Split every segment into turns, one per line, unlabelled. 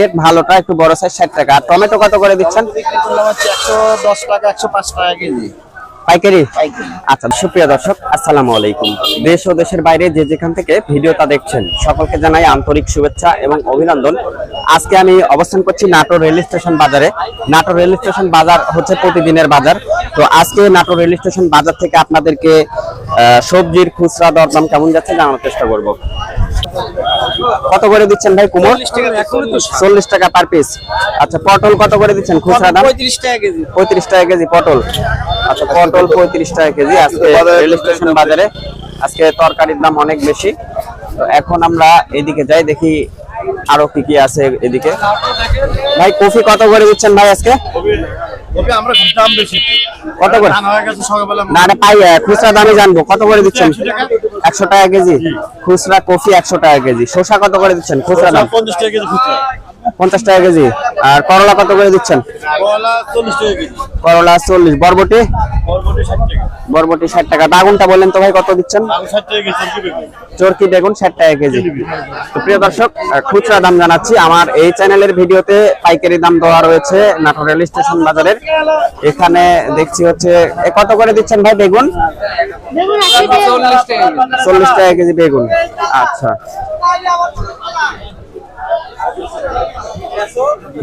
Rate ভালোটা একটু বড় সাইজ ষাট টাকা। আর টমেটো কত করে দিচ্ছেন? আচ্ছা দর্শক, আসসালামু আলাইকুম। দেশ ও দেশের বাইরে যে যেখান থেকে ভিডিওটা দেখছেন, সকলকে জানাই আন্তরিক শুভেচ্ছা এবং অভিনন্দন। আজকে আমি অবস্থান করছি নাটোর রেল স্টেশন বাজারে। নাটোর রেল স্টেশন বাজার হচ্ছে প্রতিদিনের বাজার। তো আজকে নাটোর রেল স্টেশন বাজার থেকে আপনাদেরকে সবজির খুচরা দরদাম কেমন যাচ্ছে জানানোর চেষ্টা করব। কত করে দিচ্ছেন ভাই কুমোর? চল্লিশ টাকা পার পিস আচ্ছা পটল কত করে দিচ্ছেন খুচরা দাম?
পঁয়ত্রিশ টাকা কেজি।
পঁয়ত্রিশ টাকা কেজি পটল। আচ্ছা পটল পঁয়ত্রিশ টাকা কেজি আজকে রেল স্টেশন বাজারে। আজকে তরকারির দাম অনেক বেশি। তো এখন আমরা এদিকে যাই দেখি আরও কি কি আছে এদিকে। ভাই কফি কত করে দিচ্ছেন ভাই আজকে?
ওকে আমরা দাম বেশি?
কত করে?
ধান গেছে সকালবেলা
না না পাই খুচরা দামে জানব। কত করে দিচ্ছেন? একশো টাকা। কেজি? খুচরা কফি একশো টাকা কেজি। শসা কত করে দিচ্ছেন? খুচরা দাম?
পঞ্চাশ টাকা কেজি খুচরা।
পঞ্চাশ টাকা কেজি। আর করলা কত করে দিচ্ছেন? করলা চল্লিশ। বরবটি?
বরবটি ষাট টাকা।
বাগুনটা বললেন তো ভাই কত দিচ্ছেন? চরকি বেগুন। ষাট টাকা কেজি। তো প্রিয় দর্শক খুচরা দাম জানাচ্ছি। আমার এই চ্যানেলের ভিডিওতে পাইকারি দাম দেওয়া রয়েছে নাটোর রেল স্টেশন বাজারের। এখানে দেখছি হচ্ছে কত করে দিচ্ছেন ভাই বেগুন? চল্লিশ টাকা কেজি বেগুন। আচ্ছা।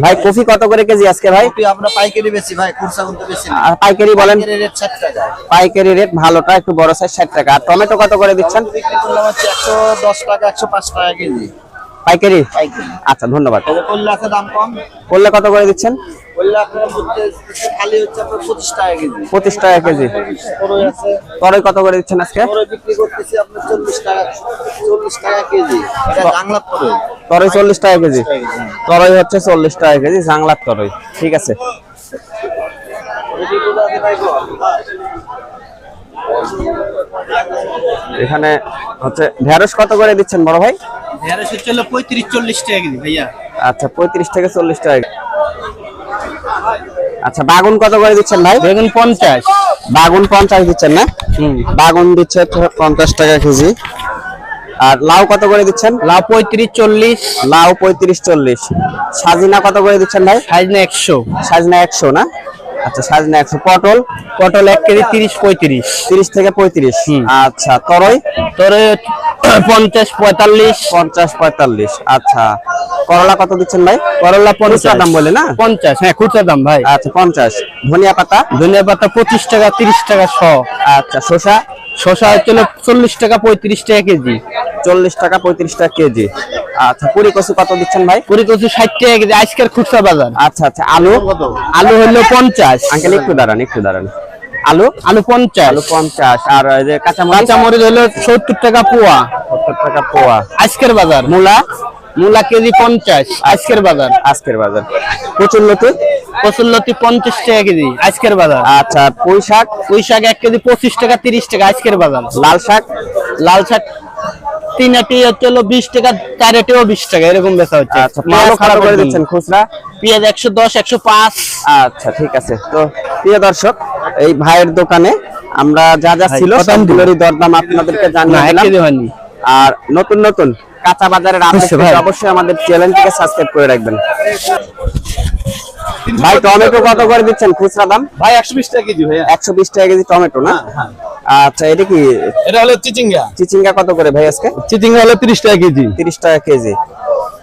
ভাই কফি কত করে কেজি আজকে ভাই?
আমরা পাইকারি বেশি ভাই খুচরা কিন্তু বেশি
আর পাইকারি বলেন?
রেট ষাট টাকা।
পাইকারি রেট ভালোটা একটু বড় সাইজ ষাট টাকা। আর টমেটো কত করে দিচ্ছেন?
বিক্রি করলাম হচ্ছে একশো দশ টাকা একশো পাঁচ টাকা কেজি।
পাইকারি?
পাইকারি।
আচ্ছা ধন্যবাদ।
করলে আছে দাম কম।
করলে কত করে দিচ্ছেন?
পঁচিশ টাকা কেজি। তরই
কত করে দিচ্ছেন আজকে?
তরই বিক্রি করতেছি আপনার চল্লিশ টাকা কেজি। তরই।
তরই চল্লিশ টাকা কেজি। তরই হচ্ছে চল্লিশ টাকা কেজি জাংলার তরই। ঠিক আছে। এখানে হচ্ছে ঢেঁড়স কত করে দিচ্ছেন বড় ভাই?
ঢেঁড়স হচ্ছে পঁয়ত্রিশ চল্লিশ টাকা কেজি ভাইয়া।
আচ্ছা পঁয়ত্রিশ থেকে চল্লিশ টাকা আচ্ছা বাগুন কত করে দিচ্ছেন ভাই?
বেগুন পঞ্চাশ।
বাগুন পঞ্চাশ দিচ্ছেন না? বাগুন দিচ্ছে পঞ্চাশ টাকা কেজি। আর লাউ কত করে দিচ্ছেন?
লাউ পঁয়ত্রিশ চল্লিশ।
লাউ পঁয়ত্রিশ চল্লিশ। সাজিনা কত করে দিচ্ছেন ভাই?
সাজনা একশো।
সাজনা একশো না? আচ্ছা সাজনা একশো পটল।
পটল এক কেজি তিরিশ পঁয়ত্রিশ।
তিরিশ থেকে পঁয়ত্রিশ? আচ্ছা তরই?
তোর পঞ্চাশ পঁয়তাল্লিশ।
পঞ্চাশ পঁয়তাল্লিশ আচ্ছা। করলা কত দিচ্ছেন ভাই?
করলা পঞ্চাশ।
দাম বলে না?
পঞ্চাশ হ্যাঁ খুচরা দাম ভাই।
আচ্ছা পঞ্চাশ। ধনিয়া পাতা?
ধনিয়া পাতা পঁচিশ টাকা তিরিশ টাকা শ।
আচ্ছা শসা?
শশা হচ্ছে চল্লিশ টাকা পঁয়ত্রিশ টাকা কেজি।
চল্লিশ টাকা পঁয়ত্রিশ টাকা কেজি। আচ্ছা পুরি কচু কত দিচ্ছেন ভাই?
পুরি কচু ষাট টাকা কেজি আজকের খুচরা বাজার।
আচ্ছা আচ্ছা আলু?
আলু হলো পঞ্চাশ।
আঙ্কেল একটু দাঁড়ান একটু দাঁড়ান। আলু?
আলু পঞ্চাশ।
আলু পঞ্চাশ আর এই যে কাঁচামরিচ?
কাঁচামরিচ হলো সত্তর টাকা পোয়া।
সত্তর টাকা পোয়া।
আজকের বাজার।
মূলা?
মূলা কেজি পঞ্চাশ আজকের বাজার।
আজকের বাজার। প্রচুর লতি?
কচুরলতি পঞ্চাশ টাকা কেজি আজকের বাজার।
আচ্ছা পুঁই শাক?
পুঁই শাক এক কেজি পঁচিশ টাকা তিরিশ টাকা আজকের বাজার।
লাল শাক?
লাল শাক তিন আটি হচ্ছে হলো বিশ টাকা চার আটিও বিশ টাকা এরকম বেচা হচ্ছে।
আচ্ছা
মালও খারাপ
করে দিচ্ছেন খুচরা?
পেঁয়াজ একশো দশ একশো পাঁচ।
আচ্ছা ঠিক আছে। তো প্রিয় দর্শক এই ভাইয়ের দোকানে আমরা যা যা ছিল সবগুলোরই দরদাম আপনাদেরকে জানিয়ে আর নতুন নতুন কাঁচা বাজারের আপডেট
ভাই।
অবশ্যই আমাদের চ্যানেলটিকে সাবস্ক্রাইব করে রাখবেন। ভাই টমেটো কত করে দিচ্ছেন খুচরা দাম?
ভাই একশো বিশ টাকা কেজি
একশো বিশ টাকা কেজি টমেটো না? আচ্ছা এটা কি?
এটা হলো চিচিঙ্গা।
চিচিঙ্গা কত করে ভাই আজকে?
চিচিঙ্গা হলো তিরিশ টাকা কেজি।
তিরিশ টাকা কেজি।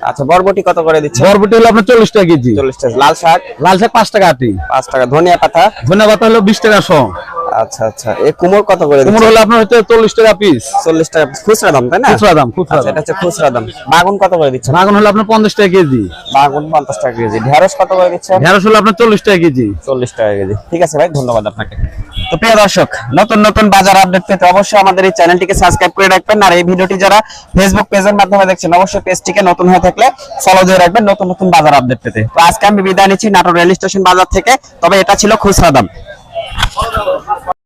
আচ্ছা বরবটি কত করে দিচ্ছে
বরবটি হলো আপনার চল্লিশ টাকা কেজি।
চল্লিশ টাকা। লাল শাক?
লাল শাক পাঁচ টাকা আটি।
পাঁচ টাকা। ধনিয়া পাতা?
ধনিয়া পাতা হলো বিশ টাকা শ।
আচ্ছা আচ্ছা। এই কুমোর কত করে
কুমড়ো হলো আপনার হচ্ছে চল্লিশ টাকা পিস
চল্লিশ টাকা খুচরা দাম তাই না?
খুচরা দাম খুচরা
আচ্ছা এটা হচ্ছে খুচরা দাম। বাগুন কত করে দিচ্ছে
বাগান হলো আপনার পঞ্চাশ টাকা কেজি।
বাগুন পঞ্চাশ টাকা কেজি। ঢেঁড়স কত করে দিচ্ছে
ঢেঁড়স হলো আপনার চল্লিশ টাকা কেজি।
চল্লিশ টাকা কেজি। ঠিক আছে ভাই ধন্যবাদ আপনাকে। তো প্রিয় দর্শক, নতুন নতুন বাজার আপডেট পেতে অবশ্যই আমাদের এই চ্যানেলটিকে সাবস্ক্রাইব করে রাখবেন। আর এই ভিডিওটি যারা ফেসবুক পেজের মাধ্যমে দেখছেন, অবশ্যই পেজটিকে নতুন হয়ে থাকলে ফলো দিয়ে রাখবেন নতুন নতুন বাজার আপডেট পেতে। তো আজকে আমি বিদায় নিচ্ছি নাটোর রেল স্টেশন বাজার থেকে, তবে এটা ছিল খুচরা দাম।